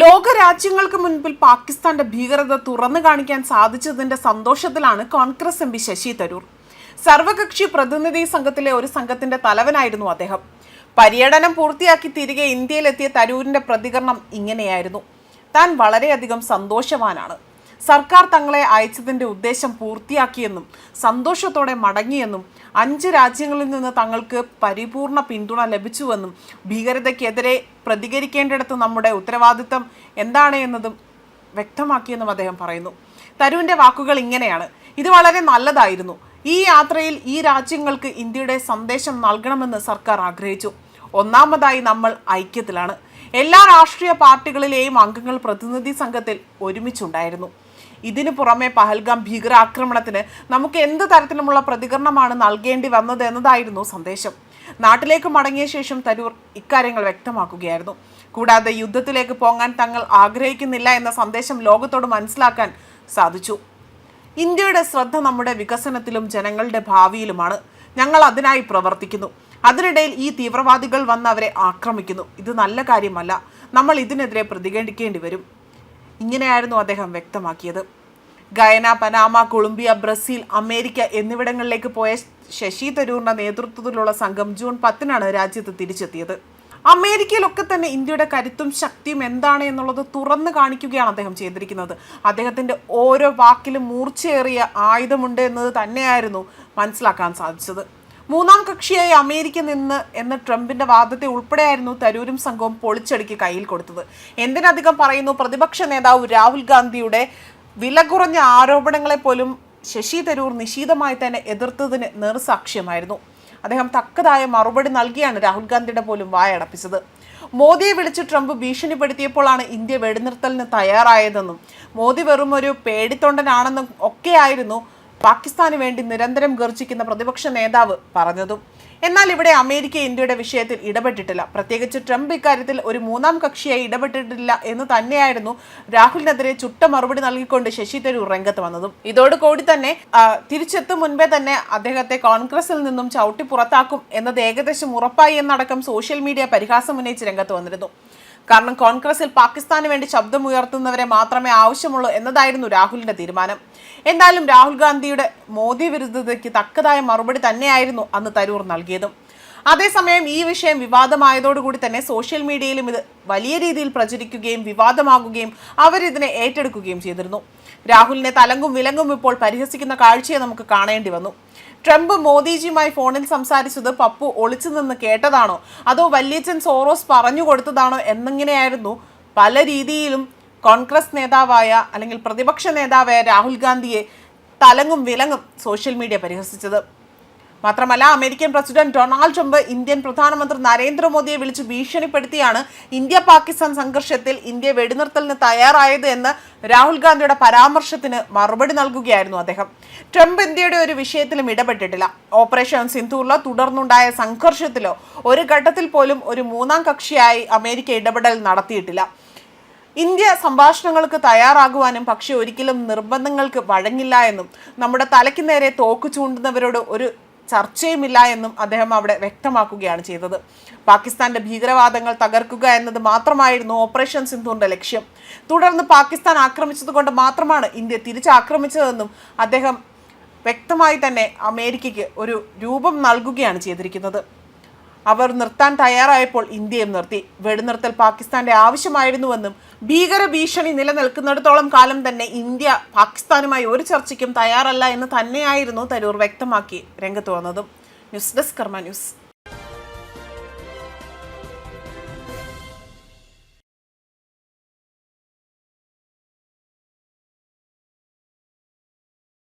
ലോക രാജ്യങ്ങൾക്ക് മുൻപിൽ പാകിസ്ഥാന്റെ ഭീകരത തുറന്നു കാണിക്കാൻ സാധിച്ചതിന്റെ സന്തോഷത്തിലാണ് കോൺഗ്രസ് എം പി ശശി തരൂർ. സർവകക്ഷി പ്രതിനിധി സംഘത്തിലെ ഒരു സംഘത്തിന്റെ തലവനായിരുന്നു അദ്ദേഹം. പര്യടനം പൂർത്തിയാക്കി തിരികെ ഇന്ത്യയിലെത്തിയ തരൂരിന്റെ പ്രതികരണം ഇങ്ങനെയായിരുന്നു. താൻ വളരെയധികം സന്തോഷവാനാണ്. സർക്കാർ തങ്ങളെ അയച്ചതിന്റെ ഉദ്ദേശം പൂർത്തിയാക്കിയെന്നും സന്തോഷത്തോടെ മടങ്ങിയെന്നും അഞ്ച് രാജ്യങ്ങളിൽ നിന്ന് തങ്ങൾക്ക് പരിപൂർണ പിന്തുണ ലഭിച്ചുവെന്നും ഭീകരതയ്ക്കെതിരെ പ്രതികരിക്കേണ്ടിടത്ത് നമ്മുടെ ഉത്തരവാദിത്തം എന്താണ് എന്നതും വ്യക്തമാക്കിയെന്നും അദ്ദേഹം പറയുന്നു. തരുവിന്റെ വാക്കുകൾ ഇങ്ങനെയാണ്. ഇത് വളരെ നല്ലതായിരുന്നു. ഈ യാത്രയിൽ ഈ രാജ്യങ്ങൾക്ക് ഇന്ത്യയുടെ സന്ദേശം നൽകണമെന്ന് സർക്കാർ ആഗ്രഹിച്ചു. ഒന്നാമതായി നമ്മൾ ഐക്യത്തിലാണ്. എല്ലാ രാഷ്ട്രീയ പാർട്ടികളിലെയും അംഗങ്ങൾ പ്രതിനിധി സംഘത്തിൽ ഒരുമിച്ചുണ്ടായിരുന്നു. ഇതിനു പുറമെ പഹൽഗാം ഭീകരാക്രമണത്തിന് നമുക്ക് എന്ത് തരത്തിലുമുള്ള പ്രതികരണമാണ് നൽകേണ്ടി വന്നത് എന്നതായിരുന്നു സന്ദേശം. നാട്ടിലേക്ക് മടങ്ങിയ ശേഷം തരൂർ ഇക്കാര്യങ്ങൾ വ്യക്തമാക്കുകയായിരുന്നു. കൂടാതെ യുദ്ധത്തിലേക്ക് പോകാൻ തങ്ങൾ ആഗ്രഹിക്കുന്നില്ല എന്ന സന്ദേശം ലോകത്തോട് മനസ്സിലാക്കാൻ സാധിച്ചു. ഇന്ത്യയുടെ ശ്രദ്ധ നമ്മുടെ വികസനത്തിലും ജനങ്ങളുടെ ഭാവിയിലുമാണ്. ഞങ്ങൾ അതിനായി പ്രവർത്തിക്കുന്നു. അതിനിടയിൽ ഈ തീവ്രവാദികൾ വന്ന് അവരെ ആക്രമിക്കുന്നു. ഇത് നല്ല കാര്യമല്ല. നമ്മൾ ഇതിനെതിരെ പ്രതികരിക്കേണ്ടി വരും. ഇങ്ങനെയായിരുന്നു അദ്ദേഹം വ്യക്തമാക്കിയത്. Guyana Panama Colombia Brazil America എന്നിവിടങ്ങളിലേക്ക് പോയ ശശി തരൂറിന്റെ നേതൃത്വത്തിലുള്ള സംഘം ജൂൺ പത്തിനാണ് രാജ്യത്ത് തിരിച്ചെത്തിയത്. അമേരിക്കയിലൊക്കെ തന്നെ ഇന്ത്യയുടെ കരുത്തും ശക്തിയും എന്താണ് എന്നുള്ളത് തുറന്നു കാണിക്കുകയാണ് അദ്ദേഹം ചെയ്തിരിക്കുന്നത്. അദ്ദേഹത്തിന്റെ ഓരോ വാക്കിലും മൂർച്ചയേറിയ ആയുധമുണ്ട് എന്നത് തന്നെയായിരുന്നു മനസ്സിലാക്കാൻ സാധിച്ചത്. മൂന്നാം കക്ഷിയായി അമേരിക്ക നിന്ന് എന്ന ട്രംപിന്റെ വാദത്തെ ഉൾപ്പെടെയായിരുന്നു തരൂരും സംഘവും പൊളിച്ചടുക്കി കയ്യിൽ കൊടുത്തത്. എന്തിനധികം പറയുന്നു? പ്രതിപക്ഷ നേതാവ് രാഹുൽ ഗാന്ധിയുടെ വില കുറഞ്ഞ ആരോപണങ്ങളെ പോലും ശശി തരൂർ നിശീതമായി തന്നെ എതിർത്തതിന് നേർസാക്ഷ്യമായിരുന്നു. അദ്ദേഹം തക്കതായ മറുപടി നൽകിയാണ് രാഹുൽ ഗാന്ധിയുടെ പോലും വായടപ്പിച്ചത്. മോദിയെ വിളിച്ച് ട്രംപ് ഭീഷണിപ്പെടുത്തിയപ്പോഴാണ് ഇന്ത്യ വെടിനിർത്തലിന് തയ്യാറായതെന്നും മോദി വെറും ഒരു പേടിത്തൊണ്ടനാണെന്നും ഒക്കെയായിരുന്നു പാകിസ്ഥാന് വേണ്ടി നിരന്തരം ഗർജിക്കുന്ന പ്രതിപക്ഷ നേതാവ് പറഞ്ഞതും. എന്നാൽ ഇവിടെ അമേരിക്ക ഇന്ത്യയുടെ വിഷയത്തിൽ ഇടപെട്ടിട്ടില്ല. പ്രത്യേകിച്ച് ട്രംപ് ഇക്കാര്യത്തിൽ ഒരു മൂന്നാം കക്ഷിയായി ഇടപെട്ടിട്ടില്ല എന്ന് തന്നെയായിരുന്നു രാഹുലിനെതിരെ ചുട്ട മറുപടി നൽകിക്കൊണ്ട് ശശി തരൂർ രംഗത്ത് വന്നതും. ഇതോടുകൂടി തന്നെ തിരിച്ചെത്തും മുൻപേ തന്നെ അദ്ദേഹത്തെ കോൺഗ്രസിൽ നിന്നും ചവിട്ടി പുറത്താക്കും എന്നത് ഏകദേശം ഉറപ്പായി എന്നടക്കം സോഷ്യൽ മീഡിയ പരിഹാസം ഉന്നയിച്ച് രംഗത്ത് വന്നിരുന്നു. കാരണം കോൺഗ്രസിൽ പാകിസ്ഥാന് വേണ്ടി ശബ്ദമുയർത്തുന്നവരെ മാത്രമേ ആവശ്യമുള്ളൂ എന്നതായിരുന്നു രാഹുലിന്റെ തീരുമാനം. എന്തായാലും രാഹുൽ ഗാന്ധിയുടെ മോദി വിരുദ്ധതയ്ക്ക് തക്കതായ മറുപടി തന്നെയായിരുന്നു അന്ന് തരൂർ നൽകിയതും. അതേസമയം ഈ വിഷയം വിവാദമായതോടുകൂടി തന്നെ സോഷ്യൽ മീഡിയയിലും ഇത് വലിയ രീതിയിൽ പ്രചരിക്കുകയും വിവാദമാകുകയും അവരിതിനെ ഏറ്റെടുക്കുകയും ചെയ്തിരുന്നു. രാഹുലിനെ തലങ്കും വിലങ്കും ഇപ്പോൾ പരിഹസിക്കുന്ന കാഴ്ചയെ നമുക്ക് കാണേണ്ടി വന്നു. ട്രംപ് മോദിജിയുമായി ഫോണിൽ സംസാരിച്ചത് പപ്പു ഒളിച്ചു നിന്ന് കേട്ടതാണോ? അതോ വല്യച്ഛൻ സോറോസ് പറഞ്ഞു കൊടുത്തതാണോ എന്നിങ്ങനെയായിരുന്നു? പല രീതിയിലും കോൺഗ്രസ് നേതാവായ അല്ലെങ്കിൽ പ്രതിപക്ഷ നേതാവായ രാഹുൽ ഗാന്ധിയെ തലങ്ങും വിലങ്ങും സോഷ്യൽ മീഡിയ പരിഹസിച്ചത്. മാത്രമല്ല American president Donald Trump Indian പ്രധാനമന്ത്രി നരേന്ദ്രമോദിയെ വിളിച്ച് ഭീഷണിപ്പെടുത്തിയാണ് ഇന്ത്യ പാകിസ്ഥാൻ സംഘർഷത്തിൽ ഇന്ത്യ വെടിനിർത്തലിന് തയ്യാറായത് എന്ന് രാഹുൽ ഗാന്ധിയുടെ പരാമർശത്തിന് മറുപടി നൽകുകയായിരുന്നു അദ്ദേഹം. ട്രംപ് ഇന്ത്യയുടെ ഒരു വിഷയത്തിലും ഇടപെട്ടിട്ടില്ല. ഓപ്പറേഷൻ സിന്ധൂറിലോ തുടർന്നുണ്ടായ സംഘർഷത്തിലോ ഒരു ഘട്ടത്തിൽ പോലും ഒരു മൂന്നാം കക്ഷിയായി അമേരിക്ക ഇടപെടൽ നടത്തിയിട്ടില്ല. ഇന്ത്യ സംഭാഷണങ്ങൾക്ക് തയ്യാറാകുവാനും പക്ഷെ ഒരിക്കലും നിർബന്ധങ്ങൾക്ക് വഴങ്ങില്ല എന്നും നമ്മുടെ തലയ്ക്ക് നേരെ തോക്ക് ചൂണ്ടുന്നവരോട് ഒരു ചർച്ചയുമില്ല എന്നും അദ്ദേഹം അവിടെ വ്യക്തമാക്കുകയാണ് ചെയ്തത്. പാകിസ്ഥാന്റെ ഭീകരവാദങ്ങൾ തകർക്കുക എന്നത് മാത്രമായിരുന്നു ഓപ്പറേഷൻ സിന്ധുവിന്റെ ലക്ഷ്യം. തുടർന്ന് പാകിസ്ഥാൻ ആക്രമിച്ചതുകൊണ്ട് മാത്രമാണ് ഇന്ത്യ തിരിച്ചാക്രമിച്ചതെന്നും അദ്ദേഹം വ്യക്തമായി തന്നെ അമേരിക്കയ്ക്ക് ഒരു രൂപം നൽകുകയാണ് ചെയ്തിരിക്കുന്നത്. അവർ നിർത്താൻ തയ്യാറായപ്പോൾ ഇന്ത്യയും നിർത്തി. വെടിനിർത്തൽ പാകിസ്ഥാന്റെ ആവശ്യമായിരുന്നുവെന്നും ഭീകര ഭീഷണി നിലനിൽക്കുന്നിടത്തോളം കാലം തന്നെ ഇന്ത്യ പാകിസ്ഥാനുമായി ഒരു ചർച്ചയ്ക്കും തയ്യാറല്ല എന്ന് തന്നെയായിരുന്നു തരൂർ വ്യക്തമാക്കി രംഗത്ത് വന്നതും. News desk Karma news.